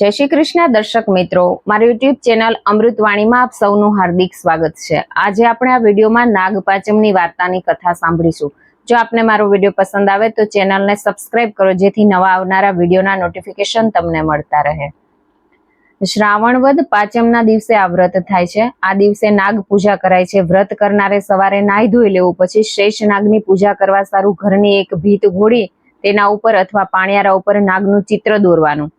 જય શ્રી કૃષ્ણ, દર્શક મિત્રો. મારી યુટ્યુબ ચેનલ અમૃતવાણીમાં આપ સૌનું હાર્દિક સ્વાગત છે. આજે આપણે આ વિડીયોમાં નાગપાચમની વાર્તાની કથા સાંભળીશું. જો આપને મારો વીડિયો પસંદ આવે તો ચેનલને સબસ્ક્રાઇબ કરો, જેથી નવા આવનારા વિડીયોના નોટિફિકેશન તમને મળતા રહે. શ્રાવણ વદ પાંચમના દિવસે આ વ્રત થાય છે. આ દિવસે નાગ પૂજા કરાય છે. વ્રત કરનારે સવારે નાહી ધોઈ લેવું, પછી શેષ નાગની પૂજા કરવા સારું ઘરની એક ભીત ઘોડી તેના ઉપર અથવા પાણિયારા ઉપર નાગનું ચિત્ર દોરવાનું.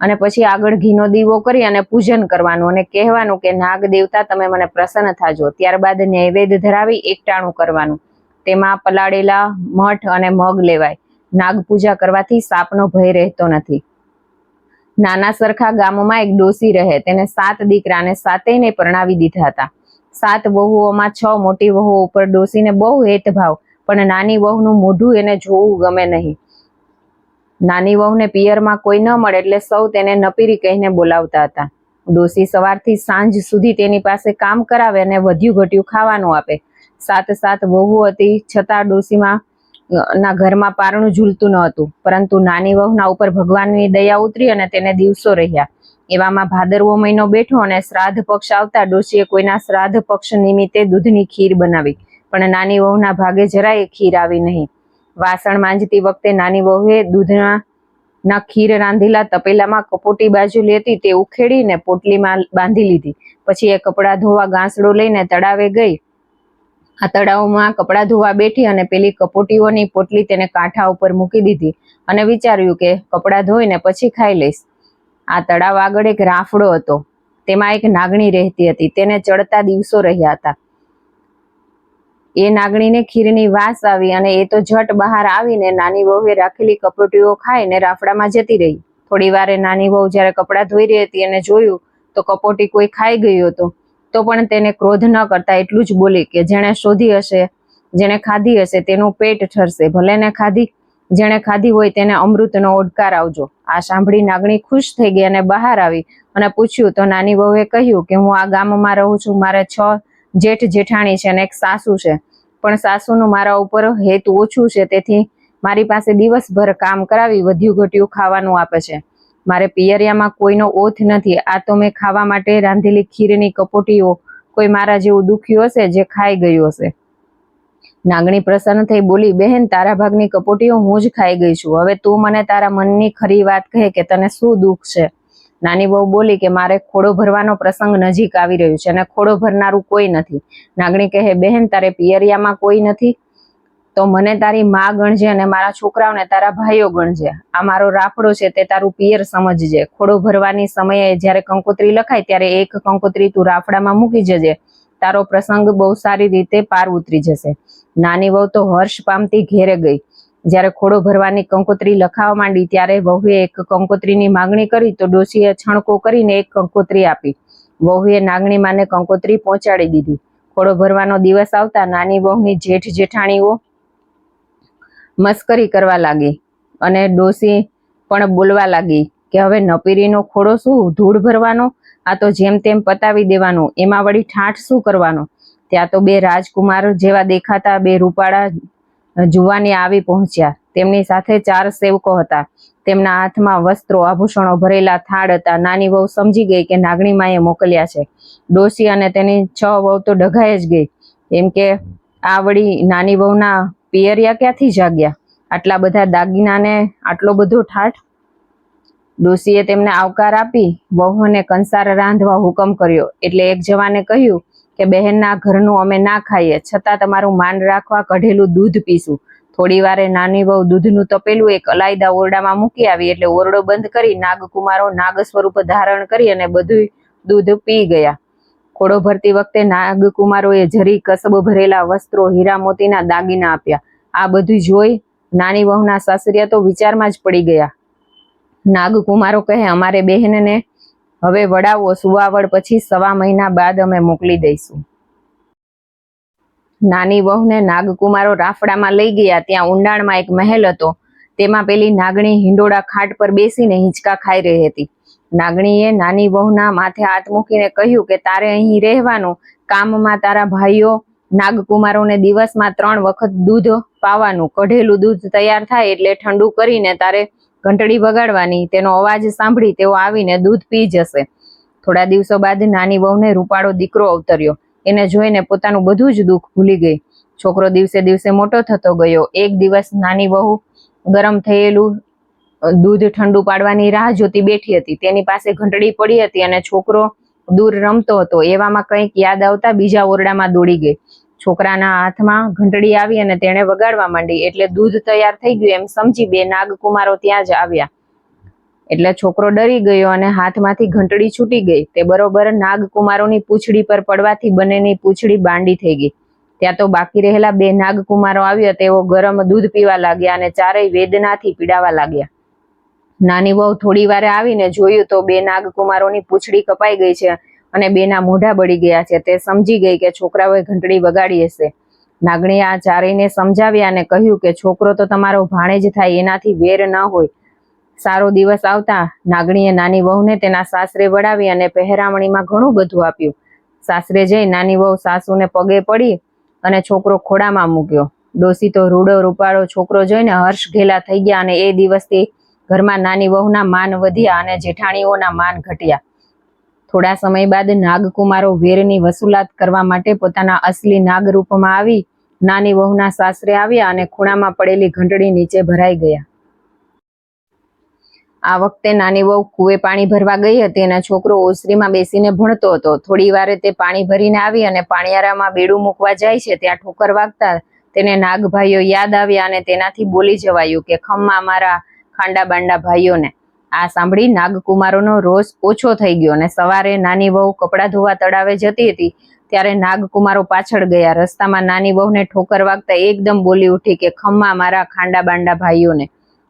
અને પછી આગળ ઘીનો દીવો કરી અને પૂજન કરવાનું અને કહેવાનું કે, નાગ દેવતા, તમે મને પ્રસન્ન થાજો. ત્યારબાદ નૈવેદ્ય ધરાવી એકટાણું કરવાનું. તેમાં પલાળેલા મઠ અને મગ લેવાય. નાગ પૂજા કરવાથી સાપનો ભય રહેતો નથી. નાના સરખા ગામોમાં એક ડોસી રહે. તેને સાત દીકરાને સાતેયને પરણાવી દીધા હતા. સાત વહુઓમાં છ મોટી વહુઓ ઉપર ડોસીને બહુ હેતભાવ, પણ નાની વહુનું મોઢું એને જોવું ગમે નહીં. નાની વહુને પિયરમાં કોઈ ન મળે એટલે સૌ તેને નપીરી કહીને બોલાવતા હતા. ડોસી સવારથી સાંજ સુધી તેની પાસે કામ કરાવે અને વધ્યું ઘટ્યું ખાવાનું આપે. સાત સાત વહુ હતી, છતાં ડોસીમાં ના ઘરમાં પારણું ઝૂલતું ન હતું. પરંતુ નાની વહુના ઉપર ભગવાનની દયા ઉતરી અને તેને દિવસો રહ્યા. એવામાં ભાદરવો મહિનો બેઠો અને શ્રાદ્ધ પક્ષ આવતા ડોશીએ કોઈના શ્રાદ્ધ પક્ષ નિમિત્તે દૂધની ખીર બનાવી. પણ નાની વહુના ભાગે જરાય ખીર આવી નહીં. વાસણ માંજતી વખતે નાની વહુએ દૂધના ના ખીર રાંધેલા તપેલામાં કપોટી બાજુ લેતી તે ઉખેડીને પોટલીમાં બાંધી લીધી. પછી એ કપડાં ધોવા ગાંસડો લઈને તળાવે ગઈ. આ તળાવમાં કપડાં ધોવા બેઠી અને પેલી કપોટીઓની પોટલી તેને કાંઠા ઉપર મૂકી દીધી અને વિચાર્યું કે કપડાં ધોઈને પછી ખાઈ લઈશ. આ તળાવ આગળ એક રાફડો હતો. તેમાં એક નાગણી રહેતી હતી. તેને ચડતા દિવસો રહ્યા હતા. એ નાગણીને ખીરની વાસ આવી અને એ તો ઝટ બહાર આવીને નાની વહુએ રાખેલી કપોટીઓ ખાઈને રાફડામાં જતી રહી. થોડી વારે નાની વહુ જ્યારે કપડાં ધોઈ રહી હતી અને જોયું તો કપોટી કોઈ ખાઈ ગયું હતું, તો પણ તેને ક્રોધ ન કરતા એટલું જ બોલી કે જેણે શોધી હશે, જેણે ખાધી હશે તેનું પેટ ઠરશે, ભલે ને ખાધી, જેણે ખાધી હોય તેને અમૃતનો ઓડકાર આવજો. આ સાંભળી નાગણી ખુશ થઈ ગઈ અને બહાર આવી અને પૂછ્યું તો નાની વહુએ કહ્યું કે હું આ ગામમાં રહું છું, મારે છ જેઠ જેઠાણી છે અને એક સાસુ છે. પણ સાસુનું મારા ઉપર હેત ઓછું છે, તેથી મારી પાસે દિવસભર કામ કરાવી વધ્યું ઘટ્યું ખાવાનું આપે છે. મારે પિયરિયામાં કોઈનો ઓથ નથી. આ તો મેં ખાવા માટે રાંધેલી ખીરની કપોટીઓ કોઈ મારા જેવું દુખ્યું હશે જે ખાઈ ગયું હશે. નાગણી પ્રસન્ન થઈ બોલી, બહેન, તારા ભાગની કપોટીઓ હું જ ખાઈ ગઈ છું. હવે તું મને તારા મનની ખરી વાત કહે કે તને શું દુઃખ છે? નાની બહુ બોલી કે મારે ખોડો ભરવાનો પ્રસંગ નજીક આવી રહ્યું છે અને ખોડો ભરનારું કોઈ નથી. નાગણી કહે, બહેન, તારે પિયરિયામાં કોઈ નથી? તો મને તારી મા ગણજે અને મારા છોકરાઓને તારા ભાઈઓ ગણજે. આ મારો રાફડો છે, તે તારું પિયર સમજજે. ખોડો ભરવાની સમયે જ્યારે કંકોત્રી લખાય, ત્યારે એક કંકોત્રી તું રાફડામાં મૂકી જજે. તારો પ્રસંગ બહુ સારી રીતે પાર ઉતરી જશે. નાની વહુ તો હર્ષ પામતી ઘેરે ગઈ. જ્યારે ખોડો ભરવાની કંકોત્રી લખાવા માંડી ત્યારે વહુએ એક કંકોત્રીની માંગણી કરી તો ડોશીએ છણકો કરીને એક કંકોત્રી આપી. વહુએ નાગણી માને કંકોત્રી પહોંચાડી દીધી. ખોડો ભરવાનો દિવસ આવતા નાની વહુની જેઠ જેઠાણીઓ મસ્કરી કરવા લાગી અને ડોશી પણ બોલવા લાગી કે હવે નપીરીનો ખોડો શું? ધૂળ ભરવાનો? આ તો જેમ તેમ પતાવી દેવાનો. એમાં વળી ઠાઠ શું કરવાનો? ત્યાં તો બે રાજકુમાર જેવા દેખાતા, બે રૂપાળા જુવાની આવી પહોંચ્યા. તેમની સાથે ચાર સેવકો હતા. તેમના હાથમાં વસ્ત્રો, આભૂષણો ભરેલા થાળ હતા. નાની વહુ સમજી ગઈ કે નાગણી માએ મોકલ્યા છે. ડોસી અને તેની છ વહુ તો ડઘાઈ જ ગઈ. એમ કે, આ વળી નાની વહુના પિયરિયા ક્યાંથી જાગ્યા? આટલા બધા દાગીનાને આટલો બધો ઠાઠ? ડોસીએ તેમને આવકાર આપી, વહુને કંસાર રાંધવા હુકમ કર્યો. એટલે એક જવાને કહ્યું કે બહેનના ઘરનું અમે ના ખાઈએ, છતાં તમારું માન રાખવા કઢેલું દૂધ પીશું. થોડી વારે નાની વહુ દૂધનું તપેલું એક અલાયદા ઓરડામાં મૂકી આવી એટલે ઓરડો બંધ કરી નાગકુમારો નાગ સ્વરૂપ ધારણ કરી અને બધું દૂધ પી ગયા. ખોડો ભરતી વખતે નાગકુમારોએ જરી કસબ ભરેલા વસ્ત્રો હીરા મોતીના દાગીના આપ્યા. આ બધું જોઈ નાની વહુના સાસરિયા તો વિચારમાં જ પડી ગયા. નાગકુમારો કહે, અમારે બહેનને હવે વડાવો સુવાવડ પછી સવા મહિના બાદ અમે મોકલી દઈશું. નાની વહુને નાગકુમારો રાફડામાં લઈ ગયા, ત્યાં ઊંડાણમાં એક મહેલ હતો. તેમાં પેલી નાગણી હિંડોળા ખાટ પર બેસીને હિંચકા ખાઈ રહી હતી. નાગણીએ નાની વહુના માથે હાથ મૂકીને કહ્યું કે, તારે અહીં રહેવાનું. કામમાં તારા ભાઈઓ નાગકુમારોને દિવસમાં ત્રણ વખત દૂધ પાવાનું. કઢેલું દૂધ તૈયાર થાય એટલે ઠંડુ કરીને તારે ઘંટડી વગાડવાની, તેનો અવાજ સાંભળી તેઓ આવીને દૂધ પી જશે. થોડા દિવસો બાદ નાની વહુને રૂપાળો દીકરો અવતર્યો. એને જોઈને પોતાનું બધું જ દુઃખ ભૂલી ગઈ. છોકરો દિવસે દિવસે મોટો થતો ગયો. એક દિવસ નાની વહુ ગરમ થયેલું દૂધ ઠંડુ પાડવાની રાહ જોતી બેઠી હતી. તેની પાસે ઘંટડી પડી હતી અને છોકરો દૂર રમતો હતો. એવામાં કંઈક યાદ આવતા બીજા ઓરડામાં દોડી ગઈ. છોકરાના હાથમાં ઘંટડી આવી અને તેણે વગાડવા માંડી. એટલે દૂધ તૈયાર થઈ ગયું. એમ સમજી બે નાગકુમારો ત્યાં જ આવ્યા. એટલે છોકરો ડરી ગયો અને હાથમાંથી ઘંટડી છૂટી ગઈ. તે બરોબર નાગકુમારોની પૂંછડી પર પડવાથી બંનેની પૂંછડી બાંડી થઈ ગઈ. ત્યાં તો બાકી રહેલા બે નાગકુમારો આવ્યા. તેઓ ગરમ દૂધ પીવા લાગ્યા અને ચારેય વેદનાથી પીડાવા લાગ્યા. નાની વહુ થોડી વારે આવીને જોયું તો બે નાગકુમારોની પૂંછડી કપાઈ ગઈ છે. અને બેના મોઢા બળી ગયા છે. તે સમજી ગઈ કે છોકરાઓએ ઘંટડી વગાડી હશે. નાગણીએ આ ચારેયને સમજાવ્યા અને કહ્યું કે છોકરો તો તમારો ભાણેજ થાય, એનાથી વેર ન હોય. સારો દિવસ આવતા નાગણીએ નાની વહુને તેના સાસરે વડાવી અને પહેરામણીમાં ઘણું બધું આપ્યું. સાસરે જઈ નાની વહુ સાસુને પગે પડી અને છોકરો ખોડામાં મૂક્યો. ડોસી તો રૂડો રૂપાળો છોકરો જોઈને હર્ષ ઘેલા થઈ ગયા અને એ દિવસથી ઘરમાં નાની વહુના માન વધ્યા અને જેઠાણીઓના માન ઘટ્યા. થોડા સમય બાદ નાગકુમારો વેરની વસૂલાત કરવા માટે પોતાના અસલી નાગ રૂપમાં આવી, નાની વહુના સાસરે આવ્યા અને ખૂણામાં પડેલી ઘંટડી નીચે ભરાઈ ગયા. આ વખતે નાની વહુ કુએ પાણી ભરવા ગઈ હતી અને છોકરો ઓસરીમાં બેસીને ભણતો હતો. થોડી વારે તે પાણી ભરીને આવી અને પાણીયારામાં બેડું મૂકવા જાય છે, ત્યાં ઠોકર વાગતા તેને નાગભાઈઓ યાદ આવ્યા અને તેનાથી બોલી જવાયું કે, ખમ્મા મારા ખાંડા બાંડા ભાઈઓને. આ સાંભળી નાગકુમારોનો રોષ ઓછો થઈ ગયો અને સવારે નાની વહુ કપડાં ધોવા તળાવે જતી હતી, ત્યારે નાગકુમારો પાછળ ગયા. રસ્તામાં નાની વહુને ઠોકર વાગતા એકદમ બોલી ઉઠી કે, ખમ્મા મારા ખાંડા બાંડા ભાઈઓને.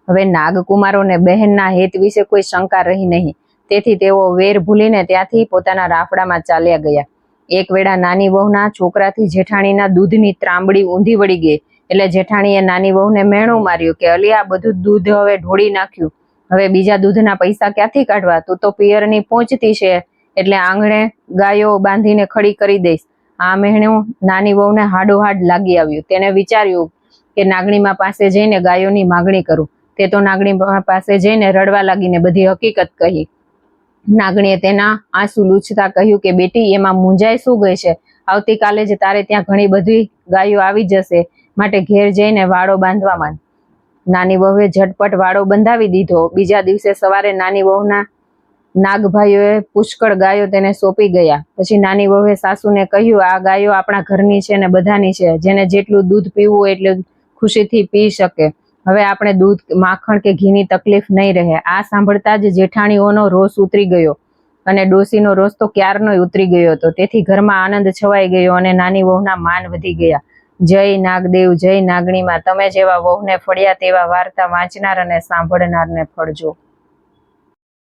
હવે નાગકુમારોને બહેનના હેત વિશે કોઈ શંકા રહી નહીં. તેથી તેઓ વેર ભૂલીને ત્યાંથી પોતાના રાફડામાં ચાલ્યા ગયા. એક વેળા નાની વહુના છોકરાથી જેઠાણીના દૂધની ત્રાંબડી ઊંધી વળી ગઈ. એટલે જેઠાણીએ નાની વહુને મેણું માર્યું કે, અલી, આ બધું દૂધ હવે ઢોળી નાખ્યું. હવે બીજા દૂધના પૈસા ક્યાંથી કાઢવા? તું તો પિયરની પહોંચતી છે, એટલે આંગણે ગાયો બાંધીને ખડી કરી દઈશ. આ મહેણું નાની વહુને હાડોહાડ લાગી આવ્યું. તેને વિચાર્યું કે નાગણીમાં પાસે જઈને ગાયોની માગણી કરું. તે તો નાગણી પાસે જઈને રડવા લાગીને બધી હકીકત કહી. નાગણીએ તેના આંસુ લૂછતા કહ્યું કે, બેટી, એમાં મૂંઝાઈ શું ગઈ છે? આવતીકાલે જ તારે ત્યાં ઘણી બધી ગાયો આવી જશે. માટે ઘેર જઈને વાળો બાંધવા માંડ. નાની વહુએ ઝટપટ વાળો બંધાવી દીધો. બીજા દિવસે સવારે નાની વહુના નાગભાઈઓએ પુષ્કળ ગાયો તેને સોંપી ગયા. પછી નાની વહુએ સાસુને કહ્યું, આ ગાયો આપણા ઘરની છે ને બધાની છે. જેને જેટલું દૂધ પીવું એટલું ખુશીથી પી શકે. હવે આપણે દૂધ, માખણ કે ઘીની તકલીફ નહીં રહે. આ સાંભળતા જ જેઠાણીઓનો રોષ ઉતરી ગયો અને ડોસીનો રોષ તો ક્યારનો ઉતરી ગયો હતો. તેથી ઘરમાં આનંદ છવાઈ ગયો અને નાની વહુના માન વધી ગયા. જય નાગદેવ જય નાગણીમાં. તમે જેવા વહુને ફળ્યા તેવા વાર્તા વાંચનાર અને સાંભળનારને ફળજો.